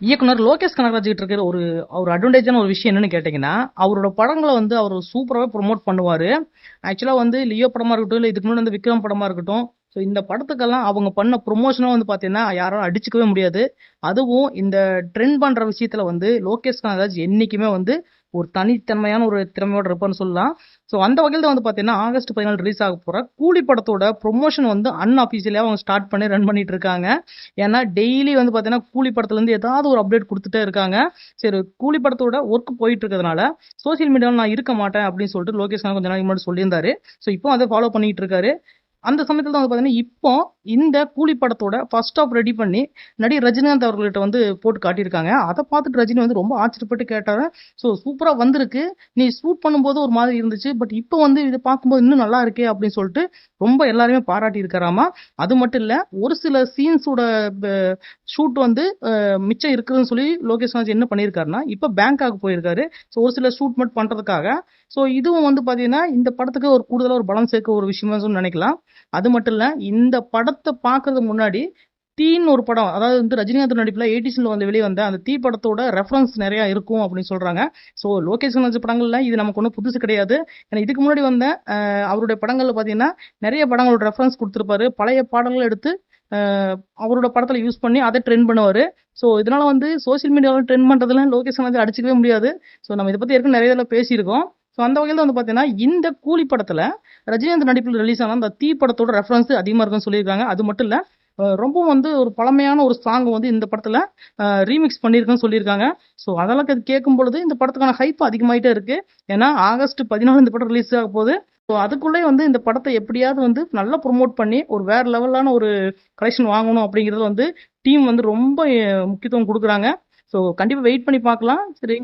இயக்குனர் லோகேஷ் கனகராஜ் கிட்ட இருக்கிற ஒரு ஒரு அட்வான்டேஜான ஒரு விஷயம் என்னன்னு கேட்டீங்கன்னா அவரோட படங்களை வந்து அவர் சூப்பராகவே ப்ரொமோட் பண்ணுவார். ஆக்சுவலாக வந்து லியோ படமாக இருக்கட்டும் இல்லை இதுக்கு முன்னாடி வந்து விக்ரம் படமாக இருக்கட்டும் ஸோ இந்த படத்துக்கெல்லாம் அவங்க பண்ண ப்ரொமோஷனாக வந்து பார்த்தீங்கன்னா யாரும் அடிச்சுக்கவே முடியாது. அதுவும் இந்த ட்ரெண்ட் பண்ணுற விஷயத்தில் வந்து லோகேஷ் கனகராஜ் என்றைக்குமே வந்து ஒரு தனித்தன்மையான ஒரு திறமையோட இருப்பான்னு சொல்லலாம். ஸோ அந்த வகையில் தான் வந்து பார்த்தீங்கன்னா ஆகஸ்ட் பதினாலு ரிலீஸ் ஆக போகிற கூலி படத்தோட ப்ரொமோஷன் வந்து அன்அஃபிஷியலாக அவங்க ஸ்டார்ட் பண்ணி ரன் பண்ணிட்டு இருக்காங்க. ஏன்னா டெய்லி வந்து பார்த்தீங்கன்னா கூலி படத்துலேருந்து ஏதாவது ஒரு அப்டேட் கொடுத்துட்டே இருக்காங்க. சரி கூலி படத்தோட ஒர்க் போயிட்டு இருக்கிறதுனால சோசியல் மீடியாவில் நான் இருக்க மாட்டேன் அப்படின்னு சொல்லிட்டு லோகேஷ் கொஞ்சம் கொஞ்ச நாளைக்கு முன்னாடி சொல்லியிருந்தாரு. ஸோ இப்போ அதை ஃபாலோ பண்ணிட்டு இருக்காரு. அந்த சமயத்தில் தான் வந்து பார்த்தீங்கன்னா இப்போ இந்த கூலி படத்தோட ஃபர்ஸ்ட் ஆஃப் ரெடி பண்ணி நடிகர் ரஜினிகாந்த் அவர்கள்ட்ட வந்து போட்டு காட்டியிருக்காங்க. அதை பார்த்துட்டு ரஜினி வந்து ரொம்ப ஆச்சரியப்பட்டு கேட்டாரு. ஸோ சூப்பராக வந்திருக்கு. நீ ஷூட் பண்ணும்போது ஒரு மாதிரி இருந்துச்சு. பட் இப்போ வந்து இதை பார்க்கும்போது இன்னும் நல்லா இருக்கே அப்படின்னு சொல்லிட்டு ரொம்ப எல்லாருமே பாராட்டி இருக்கிறாமா அது மட்டும் இல்லை ஒரு சில சீன்ஸோட ஷூட் வந்து மிச்சம் இருக்குதுன்னு சொல்லி லோகேஷ் ராஜ் என்ன பண்ணியிருக்காருன்னா இப்போ பேங்காக் போயிருக்காரு. ஸோ ஒரு சில ஷூட் மட்டும் பண்ணுறதுக்காக ஸோ இதுவும் வந்து பார்த்தீங்கன்னா இந்த படத்துக்கு ஒரு கூடுதலாக ஒரு பலம் சேர்க்க ஒரு விஷயமா நினைக்கலாம். அது மட்டும் இல்லை இந்த படத்தை பார்க்கறதுக்கு முன்னாடி தீன்னு ஒரு படம் அதாவது வந்து ரஜினிகாந்த் நடிப்பில் எயிட்டிஸ்ல வந்து வெளியே வந்த அந்த தீ படத்தோட ரெஃபரன்ஸ் நிறைய இருக்கும் அப்படின்னு சொல்றாங்க. ஸோ லோகேஷ் கனகராஜ் படங்கள்ல இது நமக்கு ஒன்றும் புதுசு கிடையாது. ஏன்னா இதுக்கு முன்னாடி வந்த அவருடைய படங்கள்ல பார்த்தீங்கன்னா நிறைய படங்களோட ரெஃபரன்ஸ் கொடுத்துருப்பாரு. பழைய பாடல்கள் எடுத்து அவரோட படத்தில் யூஸ் பண்ணி அதை ட்ரெண்ட் பண்ணுவார். ஸோ இதனால் வந்து சோஷியல் மீடியாவில் ட்ரெண்ட் பண்ணுறதுலாம் லோகேஷ் கனகராஜ் அடிச்சிக்கவே முடியாது. ஸோ நம்ம இதை பற்றி ஏற்கனவே நிறைய இதில் பேசியிருக்கோம். ஸோ அந்த வகையில் வந்து பார்த்தீங்கன்னா இந்த கூலி படத்தில் ரஜினிகாந்த் நடிப்பில் ரிலீஸ் ஆன அந்த தீ படத்தோட ரெஃபரன்ஸ் அதிகமாக இருக்குன்னு சொல்லியிருக்காங்க. அது மட்டும் இல்லை ரொம்ப வந்து ஒரு பழமையான ஒரு சாங் வந்து இந்த படத்தில் ரீமிக்ஸ் பண்ணியிருக்குன்னு சொல்லியிருக்காங்க. ஸோ அதெல்லாம் அது கேட்கும் பொழுது இந்த படத்துக்கான ஹைப் அதிகமாகிட்டே இருக்கு. ஏன்னா ஆகஸ்ட் பதினாலு இந்த படம் ரிலீஸ் ஆக போகுது. ஸோ அதுக்குள்ளே வந்து இந்த படத்தை எப்படியாவது வந்து நல்லா ப்ரொமோட் பண்ணி ஒரு வேறு லெவலான ஒரு கலெக்ஷன் வாங்கணும் அப்படிங்கிறது வந்து டீம் வந்து ரொம்ப முக்கியத்துவம் கொடுக்குறாங்க. ஸோ கண்டிப்பாக வெயிட் பண்ணி பார்க்கலாம். சரி.